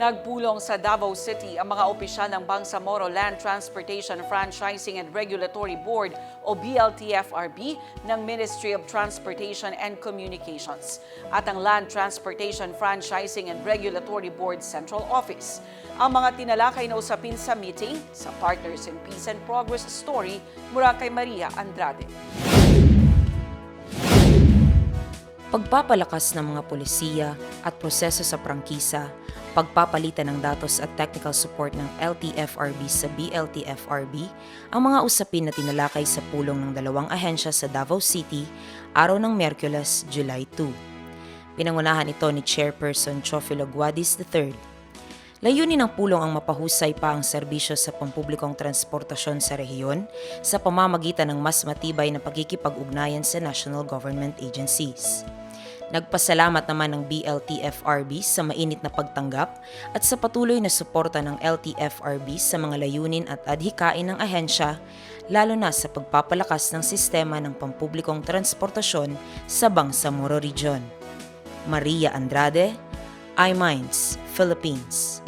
Nagpulong sa Davao City ang mga opisyal ng Bangsamoro Land Transportation Franchising and Regulatory Board o BLTFRB ng Ministry of Transportation and Communications at ang Land Transportation Franchising and Regulatory Board Central Office. Ang mga tinalakay na usapin sa meeting sa Partners in Peace and Progress story mula kay Maria Andrade. Pagpapalakas ng mga polisiya at proseso sa prangkisa, pagpapalitan ng datos at technical support ng LTFRB sa BLTFRB, ang mga usapin na tinalakay sa pulong ng dalawang ahensya sa Davao City, araw ng Merkules, July 2. Pinangunahan ito ni Chairperson Chofilo Guadis III. Layunin ng pulong ang mapahusay pa ang serbisyo sa pampublikong transportasyon sa rehiyon sa pamamagitan ng mas matibay na pagkikipag-ugnayan sa national government agencies. Nagpasalamat naman ng BLTFRB sa mainit na pagtanggap at sa patuloy na suporta ng LTFRB sa mga layunin at adhikain ng ahensya, lalo na sa pagpapalakas ng sistema ng pampublikong transportasyon sa Bangsamoro Region. Maria Andrade, iMinds, Philippines.